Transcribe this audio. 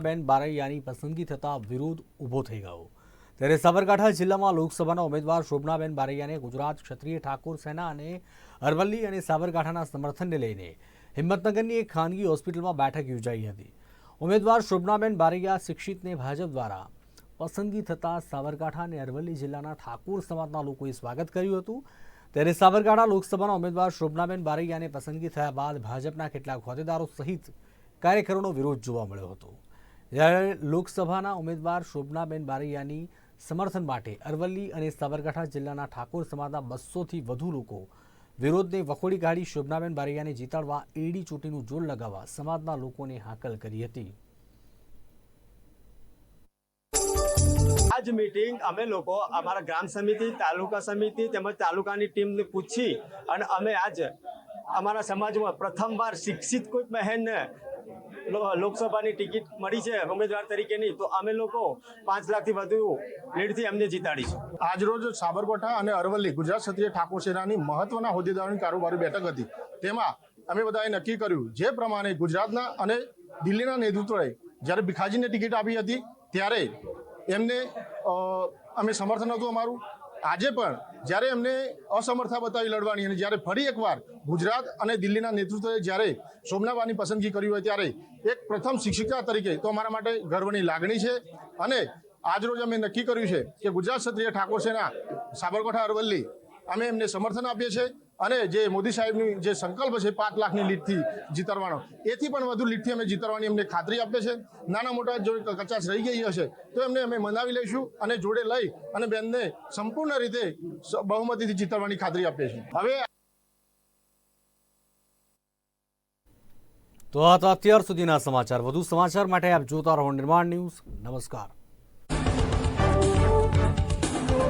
બેન બારૈયાની પસંદગી થતાં વિરોધ ઊભો થઈ ગયો. ત્યારે સાબરકાંઠા જિલ્લામાં લોકસભાના ઉમેદવાર શોભનાબેન બારૈયાને ગુજરાત ક્ષત્રિય ઠાકોર સેના અને અરવલ્લી અને સાબરકાંઠાના સમર્થનને લઈને હિંમતનગરની એક ખાનગી હોસ્પિટલમાં બેઠક યોજાઈ હતી. ઉમેદવાર શોભનાબેન બારૈયા શિક્ષિતને ભાજપ દ્વારા પસંદગી થતાં સાબરકાંઠા અને અરવલ્લી જિલ્લાના ઠાકોર સમાજના લોકોએ સ્વાગત કર્યું હતું. ત્યારે સાબરકાંઠા લોકસભાના ઉમેદવાર શોભનાબેન બારૈયાને પસંદગી થયા બાદ ભાજપના કેટલાક હોદ્દેદારો સહિત કાર્યકરોનો વિરોધ જોવા મળ્યો હતો. જ્યારે લોકસભાના ઉમેદવાર શોભનાબેન બારૈયાની સમર્થન માટે અરવલ્લી અને સાબરકાંઠા જિલ્લાના ઠાકોર સમાજના બસોથી વધુ લોકો વિરોધને વખોડી કાઢી શોભનાબેન બારૈયાને જીતાડવા એડી ચૂંટણીનું જોર લગાવવા સમાજના લોકોને હાકલ કરી હતી. આજ મીટિંગ અમે લોકો અમારા ગ્રામ સમિતિ, તાલુકા સમિતિ તેમજ તાલુકાની ટીમને પૂછી અને અમે આજ અમારા સમાજમાં પ્રથમવાર શિક્ષિત કોઈ બહેનને લોકસભાની ટિકિટ મળી છે ઉમેદવાર તરીકેની, તો અમે લોકો પાંચ લાખથી વધુ લીડથી અમને આજ આજરોજ સાબરકાંઠા અને અરવલ્લી ગુજરાત ક્ષત્રિય ઠાકોર સેનાની મહત્વના હોદ્દેદારોની કારોબારી બેઠક હતી. તેમાં અમે બધાએ નક્કી કર્યું, જે પ્રમાણે ગુજરાતના અને દિલ્હીના નેતૃત્વએ જ્યારે ભીખાજીને ટિકિટ આપી હતી, ત્યારે એમને અમે સમર્થન હતું અમારું. આજે પણ જ્યારે એમને અસમર્થતા બતાવી લડવાની અને જ્યારે ફરી એકવાર ગુજરાત અને દિલ્હીના નેતૃત્વએ જ્યારે સોમનાબાની પસંદગી કરી હોય ત્યારે એક પ્રથમ શિક્ષિકા તરીકે તો અમારા માટે ગર્વની લાગણી છે. અને આજરોજ અમે નક્કી કર્યું છે કે ગુજરાત ક્ષત્રિય ઠાકોર સેના સાબરકાંઠા અરવલ્લી અમે એમને સમર્થન આપીએ છીએ અને જે મોદી સાહેબની જે સંકલ્પ છે પાંચ લાખની લીડથી જીતરવાનો એથી પણ વધુ લીટથી અમે જીતરવાની એમને ખાતરી આપીએ છીએ નાના મોટા જો કચાશ રહી ગઈ હશે, તો એમને અમે મનાવી લઈશું અને જોડે લઈ અને બેનને સંપૂર્ણ રીતે બહુમતીથી જીતરવાની ખાતરી આપીએ છીએ. હવે તો આ તો અત્યાર સુધીના સમાચાર. વધુ સમાચાર માટે આપ જોતા રહો નિર્માણ ન્યૂઝ. નમસ્કાર.